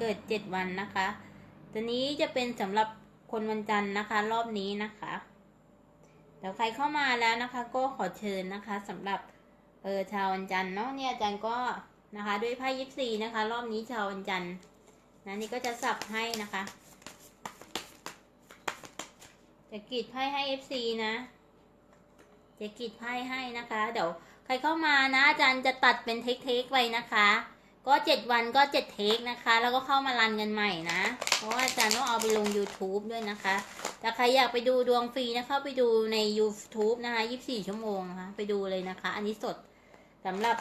เกิดเจ็ดวันนะคะตัวนี้จะเป็นสำหรับคนวันจันทร์นะคะ รอบนี้นะคะเดี๋ยวใครเข้ามาแล้วนะคะ ก็ขอเชิญนะคะสำหรับเออชาววันจันทร์เนาะเนี่ยอาจารย์ก็นะคะด้วยไพ่ยิปซีนะคะ รอบนี้ชาววันจันทร์นะนี่ก็จะสับให้นะคะ จะกรีดไพ่ให้ FC นะ จะกรีดไพ่ให้นะคะ เดี๋ยวใครเข้ามานะอาจารย์จะตัดเป็นเทคเทคๆไว้นะคะ ก็เจ็ดวันก็เจ็ดเทคนะคะ แล้วก็เข้ามารันกันใหม่นะ เพราะว่าอาจารย์ต้องเอาไปลง YouTube ด้วยนะคะแต่ใครอยากไปดูดวงฟรีนะเข้าไปดูใน YouTube นะคะ24ชั่วโมงนะคะไปดูเลยนะคะ อันนี้สดสำหรับ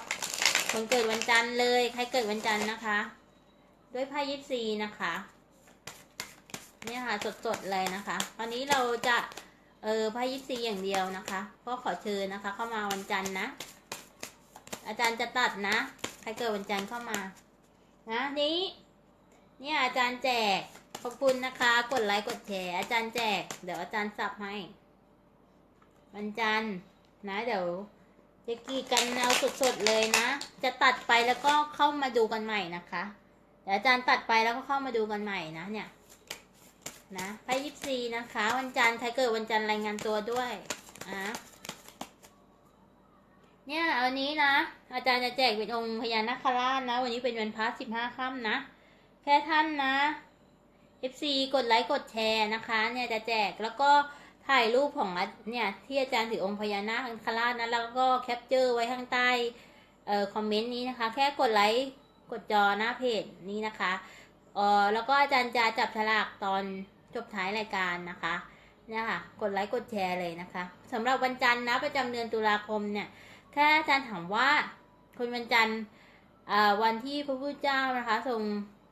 คนเกิดวันจันทร์เลย ใครเกิดวันจันทร์นะคะ ด้วยไพ่ยิปซีนะคะเนี่ยค่ะสดๆเลยนะคะตอนนี้เราจะเออไพ่ยิปซีอย่างเดียวนะคะ ก็ขอเชิญนะคะ เข้ามาวันจันทร์นะ อาจารย์จะตัดนะ ใครเกิดวันจันทร์เข้ามานะนี้เนี่ยอาจารย์แจกขอบคุณนะคะ กดไลค์กดแชร์อาจารย์แจก เดี๋ยวอาจารย์สับให้วันจันทร์นะเดี๋ยวจะกรีดกันเอาสดๆเลยนะ จะตัดไปแล้วก็เข้ามาดูกันใหม่นะคะเดี๋ยวอาจารย์ตัดไปแล้วก็เข้ามาดูกันใหม่นะเนี่ยนะไพ่ยิปซีนะคะ วันจันทร์ใครเกิดวันจันทร์รายงานตัวด้วยอะ เนี่ยวันนี้นะ อาจารย์จะแจกเป็นองค์พญานาคราชนะ วันนี้เป็นวันพระสิบห้าค่ำนะ แค่ท่านนะ FC กดไลค์กดแชร์นะคะ เนี่ยจะแจกแล้วก็ถ่ายรูปของเนี่ยที่อาจารย์ถือองค์พญานาคราชนะแล้วก็แคปเจอร์ไว้ข้างใต้เอ่อคอมเมนต์นี้นะคะ แค่กดไลค์กดจอหน้าเพจนี้นะคะเอ่อแล้วก็อาจารย์จะจับฉลากตอนจบท้ายรายการนะคะเนี่ยค่ะกดไลค์กดแชร์เลยนะคะสำหรับวันจันทร์นะประจำเดือนตุลาคมเนี่ย แค่อาจารย์ถามว่าคนวันจันทร์วันที่พระพุทธเจ้านะคะทรง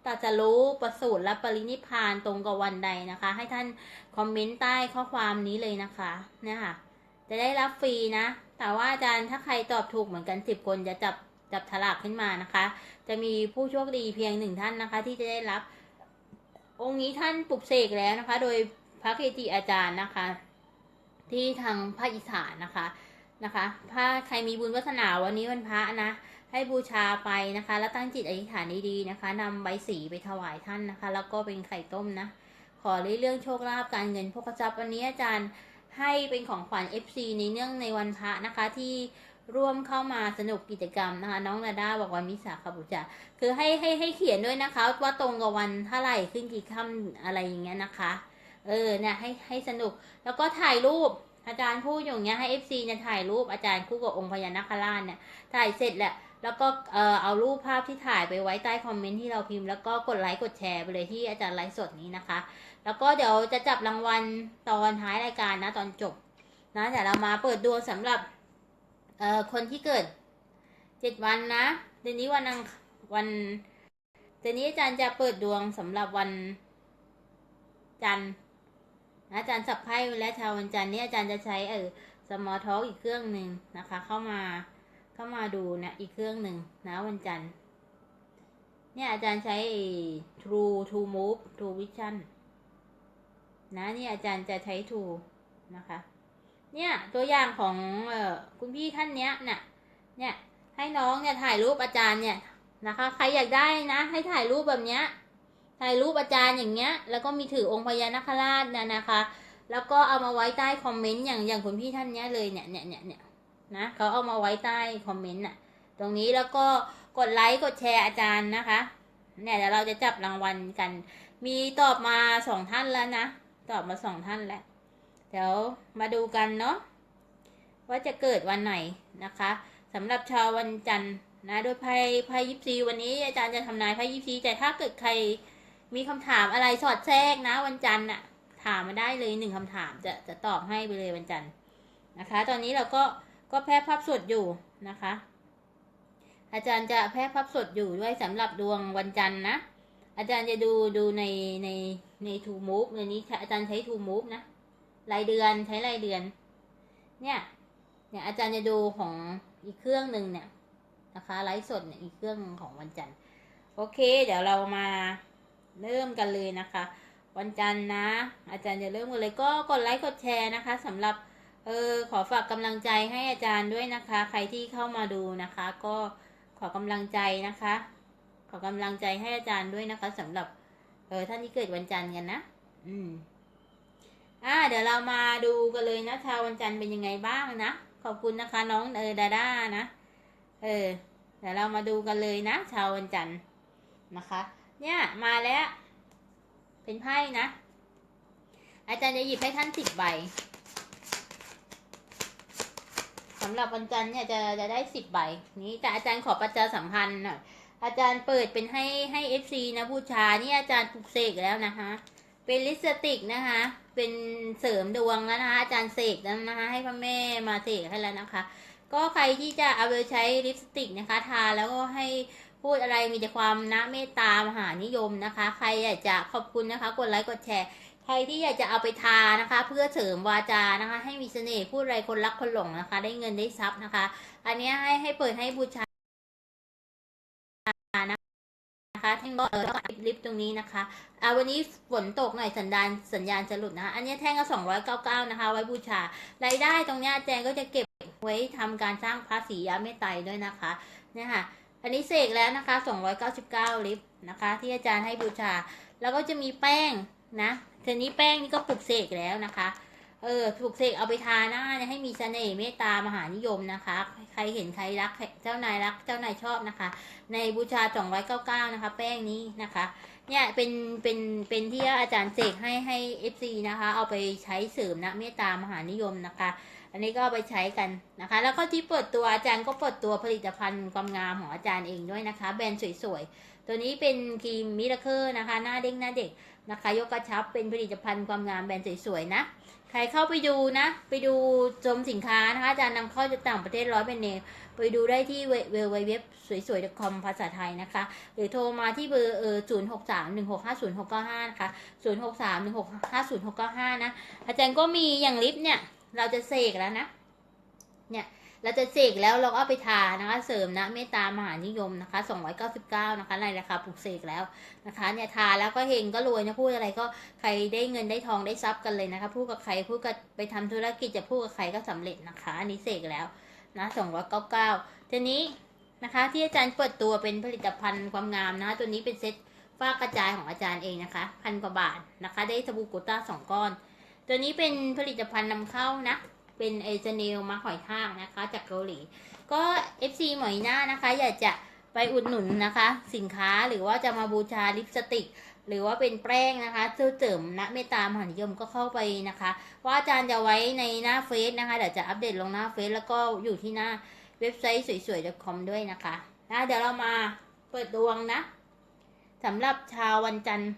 ตรัสรู้ประสูติและปรินิพพานตรงกับวันใดนะคะ ให้ท่านคอมเมนต์ใต้ข้อความนี้เลยนะคะเนี่ยค่ะ จะได้รับฟรีนะ แต่ว่าอาจารย์ถ้าใครตอบถูกเหมือนกันสิบคนจะจับจับฉลากขึ้นมานะคะ จะมีผู้โชคดีเพียงหนึ่งท่านนะคะ ที่จะได้รับ องค์นี้ท่านปลุกเสกแล้วนะคะ โดยพระเกจิอาจารย์นะคะ ที่ทางภาคอีสานนะคะ นะคะ ถ้าใครมีบุญวาสนาวันนี้วันพระนะ ให้บูชาไปนะคะ แล้วตั้งจิตอธิษฐานดีๆนะคะนำใบสีไปถวายท่านนะคะ แล้วก็เป็นไข่ต้มนะ ขอเรื่องโชคลาภการเงินโภคทรัพย์วันนี้อาจารย์ให้เป็นของขวัญ FC ในเนื่องในวันพระนะคะที่ร่วมเข้ามาสนุกกิจกรรมนะคะ น้องนาดาบอกวันมิสาขบุจาคือให้ให้ให้เขียนด้วยนะคะ ว่าตรงกับวันเท่าไหร่ขึ้นกี่ค่ำอะไรอย่างเงี้ยนะคะ เออเนี่ยให้ให้สนุกแล้วก็ถ่ายรูป อาจารย์พูดอย่างเงี้ยให้ FC เนี่ยถ่ายรูปอาจารย์คู่กับองค์พญานาคราชเนี่ยถ่ายเสร็จแหละแล้วก็เออเอารูปภาพที่ถ่ายไปไว้ใต้คอมเมนต์ที่เราพิมพ์แล้วก็กดไลค์กดแชร์ไปเลยที่อาจารย์ไลฟ์สดนี้นะคะ แล้วก็เดี๋ยวจะจับรางวัลตอนท้ายรายการนะตอนจบนะเดี๋ยวเรามาเปิดดวงสำหรับเอ่อคนที่เกิดเจ็ดวันนะเดี๋ยวนี้วันอังวันเดี๋ยวนี้อาจารย์จะเปิดดวงสำหรับวันจันทร์ อาจารย์สับไพ่และชาววันจันทร์นี้อาจารย์จะใช้เออสมอท็อกอีกเครื่องหนึ่งนะคะ เข้ามาเข้ามาดูนะอีกเครื่องหนึ่งนะวันจันทร์เนี่ยอาจารย์ใช้ True True Move True Vision นะเนี่ยอาจารย์จะใช้ True นะคะ เนี่ยตัวอย่างของเออคุณพี่ท่านเนี้ยเนี่ยเนี่ยให้น้องเนี่ยถ่ายรูปอาจารย์เนี่ยนะคะ ใครอยากได้นะ ให้ถ่ายรูปแบบเนี้ย ถ่ายรูปอาจารย์อย่างเงี้ย แล้วก็มีถือองค์พญานาคราชนะนะคะ แล้วก็เอามาไว้ใต้คอมเมนต์อย่างอย่างคุณพี่ท่านเนี้ยเลยเนี่ยเนี่ยเนี่ยเนี่ยนะเขาเอามาไว้ใต้คอมเมนต์น่ะ ตรงนี้แล้วก็กดไลค์กดแชร์อาจารย์นะคะ เนี่ยเดี๋ยวเราจะจับรางวัลกัน มีตอบมาสองท่านแล้วนะ ตอบมาสองท่านแล้ว เดี๋ยวมาดูกันเนาะว่าจะเกิดวันไหนนะคะสำหรับชาววันจันทร์นะโดยไพ่ไพ่ยิปซีวันนี้อาจารย์จะทำนายไพ่ยิปซีแต่ถ้าเกิดใคร มีคำถามอะไรสอดแทรกนะวันจันทร์น่ะถามมาได้เลยหนึ่งคำถามจะจะตอบให้ไปเลยวันจันทร์นะคะ ตอนนี้เราก็ก็แพร่ภาพสดอยู่นะคะ อาจารย์จะแพร่ภาพสดอยู่ด้วยสำหรับดวงวันจันทร์นะ อาจารย์จะดูดูในในในทูมูฟในนี้อาจารย์ใช้ทูมูฟนะรายเดือนใช้รายเดือน เนี่ยเนี่ยอาจารย์จะดูของอีกเครื่องหนึ่งเนี่ยนะคะไลฟ์สดเนี่ยอีกเครื่องของวันจันทร์โอเค เดี๋ยวเรามา เริ่มกันเลยนะคะ วันจันทร์นะ อาจารย์จะเริ่มกันเลยก็กดไลค์กดแชร์นะคะสำหรับเออขอฝากกำลังใจให้อาจารย์ด้วยนะคะ ใครที่เข้ามาดูนะคะ ก็ขอกำลังใจนะคะ ขอกำลังใจให้อาจารย์ด้วยนะคะสำหรับเออท่านที่เกิดวันจันทร์กันนะ อืมอ่าเดี๋ยวเรามาดูกันเลยนะชาววันจันทร์เป็นยังไงบ้างนะ ขอบคุณนะคะ น้องเออดาด้านะ เออ เดี๋ยวเรามาดูกันเลยนะชาววันจันทร์นะคะ เนี่ยมาแล้ว เป็นไพ่นะ อาจารย์จะหยิบให้ท่านสิบใบสำหรับวันจันทร์เนี่ยจะจะได้สิบใบนี้แต่อาจารย์ขอประชาสัมพันธ์หน่อยอาจารย์เปิดเป็นให้ให้เอฟซีนะบูชานี่อาจารย์ปลุกเสกแล้วนะคะ เป็นลิปสติกนะคะ เป็นเสริมดวงแล้วนะคะอาจารย์เสกแล้วนะคะ ให้พระแม่มาเสกให้แล้วนะคะ ก็ใครที่จะเอาไปใช้ลิปสติกนะคะ ทาแล้วก็ให้ พูดอะไรมีแต่ความนะเมตตามหานิยมนะคะ ใครอยากจะขอบคุณนะคะ กดไลค์กดแชร์ ใครที่อยากจะเอาไปทานะคะ เพื่อเสริมวาจานะคะ ให้มีเสน่ห์พูดอะไรคนรักคนหลงนะคะ ได้เงินได้ทรัพย์นะคะ อันนี้ให้ให้เปิดให้บูชานะคะแท่งก็เออลิฟต์ตรงนี้นะคะอ่าวันนี้ฝนตกหน่อยสัญญาณสัญญาณจะหลุดนะคะ อันนี้แท่งก็สองร้อยเก้าเก้านะคะ ไว้บูชา รายได้ตรงนี้แจงก็จะเก็บไว้ทำการสร้างพระศรียาเมตไตรด้วยนะคะเนี่ยค่ะ อันนี้เสกแล้วนะคะ 299 ลิตรนะคะ ที่อาจารย์ให้บูชา แล้วก็จะมีแป้งนะทีนี้แป้งนี่ก็ปลุกเสกแล้วนะคะ เออปลุกเสกเอาไปทาหน้าเนี่ยให้มีเสน่ห์เมตตามหานิยมนะคะ ใครเห็นใครรักเจ้านายรักเจ้านายชอบนะคะ ในบูชา 299 นะคะ แป้งนี้นะคะ เนี่ยเป็นเป็นเป็นที่อาจารย์เสกให้ให้ FC นะคะ เอาไปใช้เสริมนะเมตตามหานิยมนะคะ อันนี้ก็เอาไปใช้กันนะคะ แล้วก็ที่เปิดตัวอาจารย์ก็เปิดตัวผลิตภัณฑ์ความงามของอาจารย์เองด้วยนะคะ แบรนด์สวยๆ ตัวนี้เป็นครีมมิราเคิลนะคะ หน้าเด้งหน้าเด็กนะคะ ยกกระชับเป็นผลิตภัณฑ์ความงามแบรนด์สวยๆนะ ใครเข้าไปดูนะ ไปดูชมสินค้านะคะ อาจารย์นำเข้าจากต่างประเทศร้อยเป็นเนมไปดูได้ที่เว็บเว็บสวยๆ .com ภาษาไทยนะคะ หรือโทรมาที่เบอร์เออศูนย์หกสามหนึ่งหกห้าศูนย์หกเก้าห้านะคะศูนย์หกสามหนึ่งหกห้าศูนย์หกเก้าห้านะ อาจารย์ก็มีอย่างลิปเนี่ย เราจะเสกแล้วนะ เนี่ย เราจะเสกแล้วเราก็เอาไปทานะคะ เสริมนะเมตตามหานิยมนะคะ299นะคะในราคาปลุกเสกแล้วนะคะ เนี่ยทาแล้วก็เฮงก็รวยนะพูดอะไรก็ใครได้เงินได้ทองได้ทรัพย์กันเลยนะคะ พูดกับใครพูดกับไปทำธุรกิจจะพูดกับใครก็สำเร็จนะคะ อันนี้เสกแล้วนะ299ทีนี้นะคะ ที่อาจารย์เปิดตัวเป็นผลิตภัณฑ์ความงามนะ ตัวนี้เป็นเซ็ตฝ้ากระจายของอาจารย์เองนะคะ พันกว่าบาทนะคะ ได้สบู่โกต้าสองก้อน ตัวนี้เป็นผลิตภัณฑ์นำเข้านะ เป็นเอเจเนลมาหอยทากนะคะ จากเกาหลี ก็ FC หมอยหน้านะคะ อยากจะไปอุดหนุนนะคะ สินค้าหรือว่าจะมาบูชาลิปสติก หรือว่าเป็นแป้งนะคะเพื่อเสริมนะเมตตามหานิยมก็เข้าไปนะคะ ว่าอาจารย์จะไว้ในหน้าเฟซนะคะเดี๋ยวจะอัปเดตลงหน้าเฟซแล้วก็อยู่ที่หน้าเว็บไซต์สวยๆ .com ด้วยนะคะนะเดี๋ยวเรามาเปิดดวงนะสำหรับชาววันจันทร์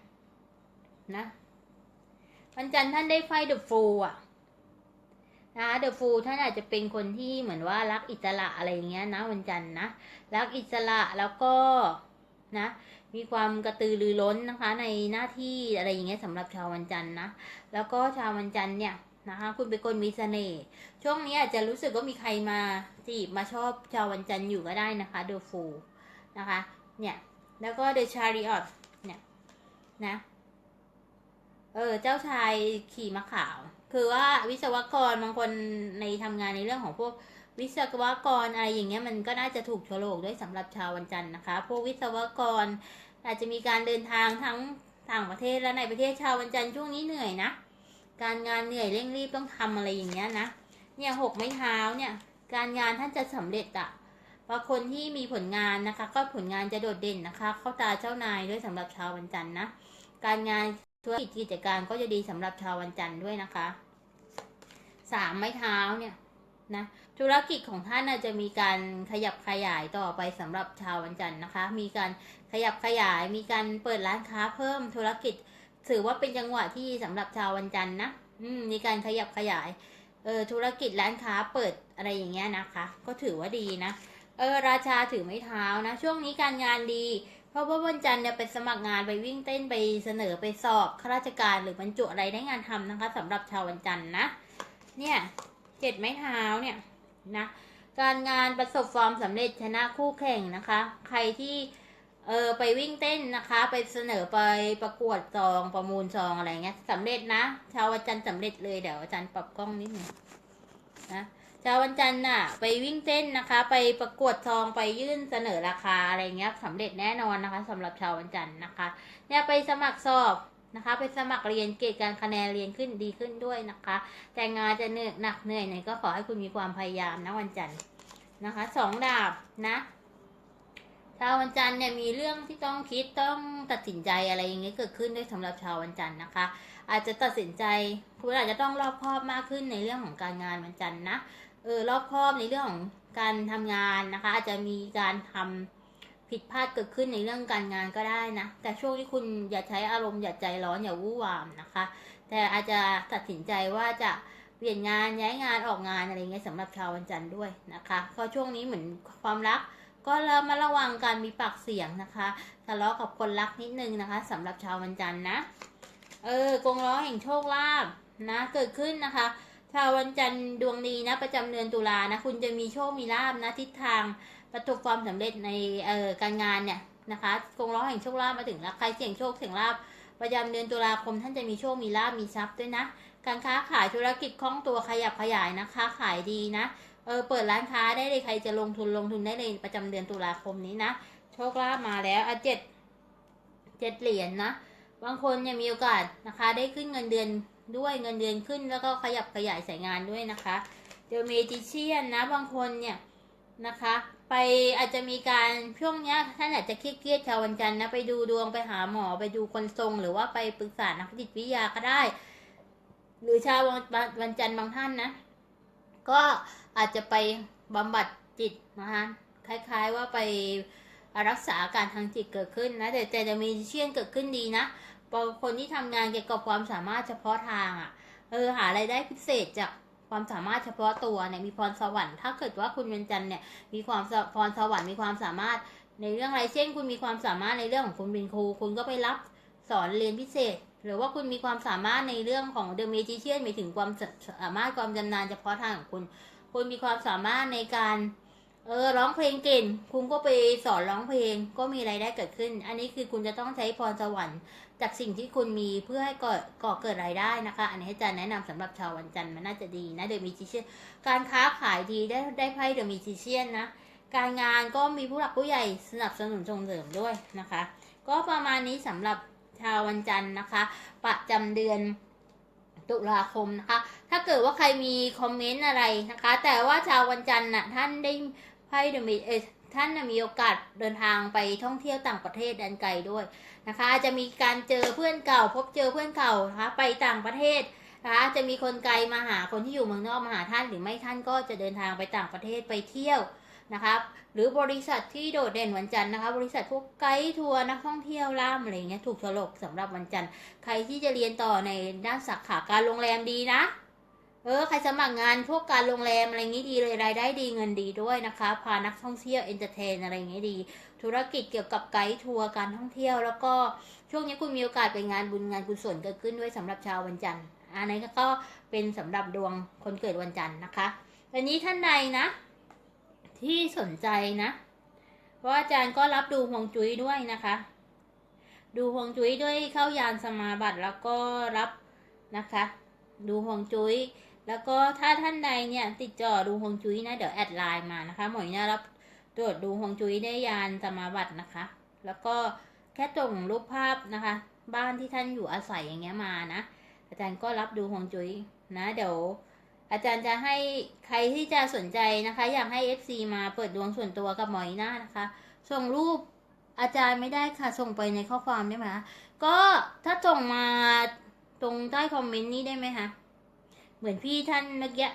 นะ วันจันทร์ท่านได้ไฟเดอะฟูอะนะเดอะฟูท่านอาจจะเป็นคนที่เหมือนว่ารักอิสระอะไรอย่างเงี้ยนะวันจันทร์นะรักอิสระแล้วก็นะมีความกระตือรือร้นนะคะ ในหน้าที่อะไรอย่างเงี้ยสำหรับชาววันจันทร์นะแล้วก็ชาววันจันทร์เนี่ยนะคะคุณเป็นคนมีเสน่ห์ช่วงนี้อาจจะรู้สึกว่ามีใครมาจีบมาชอบชาววันจันทร์อยู่ก็ได้นะคะเดอะฟูนะคะเนี่ยแล้วก็เดอะชาริออตเนี่ยนะ เออ เจ้าชายขี่ม้าขาว คือว่าวิศวกรบางคนในทำงานในเรื่องของพวกวิศวกรอะไรอย่างเงี้ยมันก็น่าจะถูกโฉลกด้วยสำหรับชาววันจันทร์นะคะ พวกวิศวกร อาจจะมีการเดินทางทั้งต่างประเทศและในประเทศชาววันจันทร์ช่วงนี้เหนื่อยนะ การงานเหนื่อยเร่งรีบต้องทำอะไรอย่างเงี้ยนะ เนี่ยหกไม้เท้าเนี่ย การงานท่านจะสำเร็จอะบางคนที่มีผลงานนะคะ ก็ผลงานจะโดดเด่นนะคะ เข้าตาเจ้านายด้วยสำหรับชาววันจันทร์นะ การงาน ธุรกิจกิจการก็จะดีสำหรับชาววันจันทร์ด้วยนะคะสามไม้เท้าเนี่ยนะธุรกิจของท่านน่ะจะมีการขยับขยายต่อไปสำหรับชาววันจันทร์นะคะ มีการขยับขยาย มีการเปิดร้านค้าเพิ่มธุรกิจ ถือว่าเป็นจังหวะที่สำหรับชาววันจันทร์นะมมีการขยับขยายเออธุรกิจร้านค้าเปิดอะไรอย่างเงี้ยนะคะ ก็ถือว่าดีนะเออราชาถือไม้เท้านะ ช่วงนี้การงานดี เพราะว่าวันจันทร์เนี่ยไปสมัครงานไปวิ่งเต้นไปเสนอไปสอบข้าราชการหรือบรรจุอะไรได้งานทำนะคะสำหรับชาววันจันทร์นะ เนี่ยเจ็ดไม้เท้าเนี่ยนะการงานประสบความสำเร็จชนะคู่แข่งนะคะ ใครที่เออไปวิ่งเต้นนะคะ ไปเสนอไปประกวดซองประมูลซองอะไรเงี้ยสำเร็จนะ ชาววันจันทร์สำเร็จเลยเดี๋ยวอาจารย์ปรับกล้องนิดหนึ่งนะ ชาววันจันทร์น่ะ ไปวิ่งเต้นนะคะ ไปประกวดทองไปยื่นเสนอราคาอะไรเงี้ยสำเร็จแน่นอนนะคะสำหรับชาววันจันทร์นะคะ เนี่ยไปสมัครสอบนะคะ ไปสมัครเรียนเกรดการคะแนนเรียนขึ้นดีขึ้นด้วยนะคะ แต่งานจะเหนื่อยหนักเหนื่อยหน่ยก็ขอให้คุณมีความพยายามนะวันจันทร์นะคะสองดาบนะชาววันจันทร์เนี่ยมีเรื่องที่ต้องคิดต้องตัดสินใจอะไรอย่างเงี้ยเกิดขึ้นด้วยสำหรับชาววันจันทร์นะคะ อาจจะตัดสินใจคุณอาจจะต้องรอบคอบมากขึ้นในเรื่องของการงานวันจันทร์นะ เออรอบครอบในเรื่องของการทำงานนะคะ อาจจะมีการทำผิดพลาดเกิดขึ้นในเรื่องการงานก็ได้นะ แต่ช่วงที่คุณอย่าใช้อารมณ์อย่าใจร้อนอย่าวู่วามนะคะ แต่อาจจะตัดสินใจว่าจะเปลี่ยนงานย้ายงานออกงานอะไรเงี้ยสำหรับชาววันจันทร์ด้วยนะคะเพราะช่วงนี้เหมือนความรักก็เระมมาระวังการมีปากเสียงนะคะทะเลาะกับคนรักนิดนึงนะคะสำหรับชาววันจันทร์นะ เออกงล้อแห่งโชคลาภนะ เกิดขึ้นนะคะ ชาววันจันทร์ดวงดีนะ ประจำเดือนตุลานะ คุณจะมีโชคมีลาภนะทิศทางประสบความสำเร็จในเอ่อการงานเนี่ยนะคะกงล้อแห่งโชคลาภมาถึงแล้วใครเสี่ยงโชคเสี่ยงลาภประจำเดือนตุลาคมท่านจะมีโชคมีลาภมีทรัพย์ด้วยนะ การค้าขายธุรกิจคล่องตัวขยับขยายนะคะขายดีนะเออเปิดร้านค้าได้เลยใครจะลงทุนลงทุนได้เลยประจำเดือนตุลาคมนี้นะโชคลาภมาแล้วอะเจ็ดเจ็ดเหรียญนะบางคนเนี่ยมีโอกาสนะคะ ได้ขึ้นเงินเดือน ด้วยเงินเดือนขึ้นแล้วก็ขยับขยายสายงานด้วยนะคะเดลเมจิเชียนนะบางคนเนี่ยนะคะ ไปอาจจะมีการช่วงเนี้ยท่านอาจจะเครียดๆชาววันจันทร์นะไปดูดวงไปหาหมอไปดูคนทรง หรือว่าไปปรึกษานักจิตวิทยาก็ได้ หรือชาววันวันจันทร์บางท่านนะ ก็อาจจะไปบำบัดจิตนะคะคล้ายๆว่าไปรักษาอาการทางจิตเกิดขึ้นนะแต่แต่จะมีเชี่ยนเกิดขึ้นดีนะ คนที่ทำงานเกี่ยวกับความสามารถเฉพาะทางอะ่ะ เออหารายได้พิเศษจากความสามารถเฉพาะตัวเนี่ยมีพรสวรรค์ถ้าเกิดว่าคุณเป็นจันเนี่ยมีความพรสวรรค์มีความสามารถในเรื่องอะไรเช่น คุณมีความสามารถในเรื่องของคุณเป็นครู คุณก็ไปรับสอนเรียนพิเศษ หรือว่าคุณมีความสามารถในเรื่องของเดอะเมจิเชียนหมายถึงความสามารถความจำนาญเฉพาะทางของคุณ คุณมีความสามารถในการ เออร้องเพลงเก่งคุณก็ไปสอนร้องเพลงก็มีรายได้เกิดขึ้น อันนี้คือคุณจะต้องใช้พรสวรรค์ จากสิ่งที่คุณมีเพื่อให้ก่อก่อเกิดรายได้นะคะ อันนี้อาจารย์แนะนำสำหรับชาววันจันทร์มันน่าจะดีนะเดอะมิจิเชียนการค้าขายดีได้ได้ไพ่เดอะมิจิเชียนนะการงานก็มีผู้หลักผู้ใหญ่สนับสนุนส่งเสริมด้วยนะคะ ก็ประมาณนี้สำหรับชาววันจันทร์นะคะ ประจำเดือนตุลาคมนะคะ ถ้าเกิดว่าใครมีคอมเมนต์อะไรนะคะ แต่ว่าชาววันจันทร์น่ะท่านได้ ไพ่เดมิท่านมีโอกาสเดินทางไปท่องเที่ยวต่างประเทศแดนไกลด้วยนะคะ จะมีการเจอเพื่อนเก่า พบเจอเพื่อนเก่านะคะไปต่างประเทศนะคะจะมีคนไกลมาหาคนที่อยู่เมืองนอกมาหาท่าน หรือไม่ท่านก็จะเดินทางไปต่างประเทศไปเที่ยวนะครับหรือบริษัทที่โดดเด่นวันจันทร์นะคะ บริษัทพวกไกด์ทัวร์นักท่องเที่ยวล่ามอะไรเงี้ยถูกฉลกสำหรับวันจันทร์ ใครที่จะเรียนต่อในด้านสาขาการโรงแรมดีนะ เออใครสมัครงานพวกการโรงแรมอะไรงี้ดีเลยรายได้ดีเงินดีด้วยนะคะพานักท่องเที่ยวเอนเตอร์เทนอะไรงี้ดี ธุรกิจเกี่ยวกับไกด์ทัวร์การท่องเที่ยวแล้วก็ช่วงนี้คุณมีโอกาสไปงานบุญงานกุศลเกิดขึ้นด้วยสำหรับชาววันจันทร์อันนี้ก็เป็นสำหรับดวงคนเกิดวันจันทร์นะคะวันนี้ท่านใดนะ ที่สนใจนะเพราะอาจารย์ก็รับดูฮวงจุ้ยด้วยนะคะ ดูฮวงจุ้ยด้วยเข้ายานสมาบัติแล้วก็รับนะคะ ดูฮวงจุ้ย แล้วก็ถ้าท่านใดเนี่ยติดจอดูฮวงจุ้ยนะเดี๋ยวแอดไลน์มานะคะ หมวยเนี่ยรับตรวจดูฮวงจุ้ยได้ยานสมาบัตินะคะ แล้วก็แค่ส่งรูปภาพนะคะ บ้านที่ท่านอยู่อาศัยอย่างเงี้ยมานะ อาจารย์ก็รับดูฮวงจุ้ยนะเดี๋ยวอาจารย์จะให้ใครที่จะสนใจนะคะ อยากให้ FC มาเปิดดวงส่วนตัวกับหมอยหน้านะคะ ส่งรูปอาจารย์ไม่ได้ค่ะ ส่งไปในข้อความได้ไหมคะก็ถ้าส่งมาตรงใต้คอมเมนต์นี้ได้ไหมคะ เหมือนพี่ท่านเมื่อกี้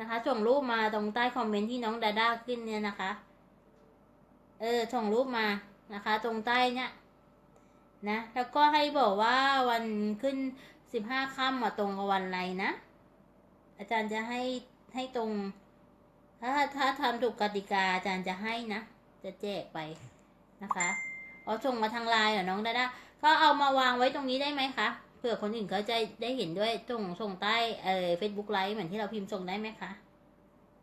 นะคะ ส่งรูปมาตรงใต้คอมเมนต์ที่น้องดาด้าขึ้นเนี่ยนะคะ เออ ส่งรูปมานะคะ ตรงใต้เนี่ยนะ แล้วก็ให้บอกว่าวันขึ้นสิบห้าค่ำมาตรงกับวันอะไรนะ อาจารย์จะให้ให้ตรง ถ้าถ้าทำถูกกติกาอาจารย์จะให้นะ จะแจกไปนะคะ เอาส่งมาทางไลน์เหรอน้องดาด้าก็เอามาวางไว้ตรงนี้ได้ไหมคะ ผื่อคนอื่นเขาจะได้เห็นด้วยส่งส่งใต้เอ่อเฟซบุ๊กไลฟ์เหมือนที่เราพิมพ์ส่งได้ไหมคะ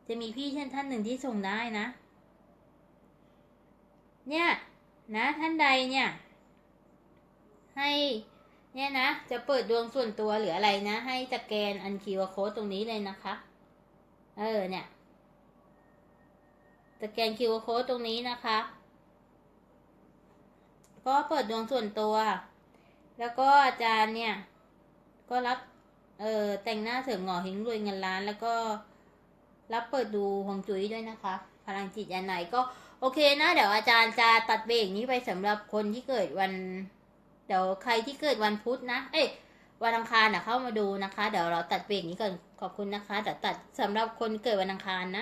จะมีพี่ท่นท่านหนึ่งที่ส่งได้นะ เนี่ย นะท่านใดเนี่ย ให้เนี่ยนะ จะเปิดดวงส่วนตัวหรืออะไรนะ ให้สแกนอันคิวโค้ดตรงนี้เลยนะคะ เออเนี่ยสแกน QR code ตรงนี้นะคะ ก็เปิดดวงส่วนตัว แล้วก็อาจารย์เนี่ย ก็รับ เอ่อแต่งหน้าเสริมหงอเฮงรวยเงินล้าน แล้วก็รับเปิดดูฮวงจุ้ยด้วยนะคะ พลังจิตยันไหนก็โอเคนะ เดี๋ยวอาจารย์จะตัดเบรกนี้ไปสำหรับคนที่เกิดวัน เดี๋ยวใครที่เกิดวันพุธนะ เอ้ยวันอังคารนะเข้ามาดูนะคะ เดี๋ยวเราตัดเบรกนี้ก่อนขอบคุณนะคะเดี๋ยวตัดสำหรับคนเกิดวันอังคารนะ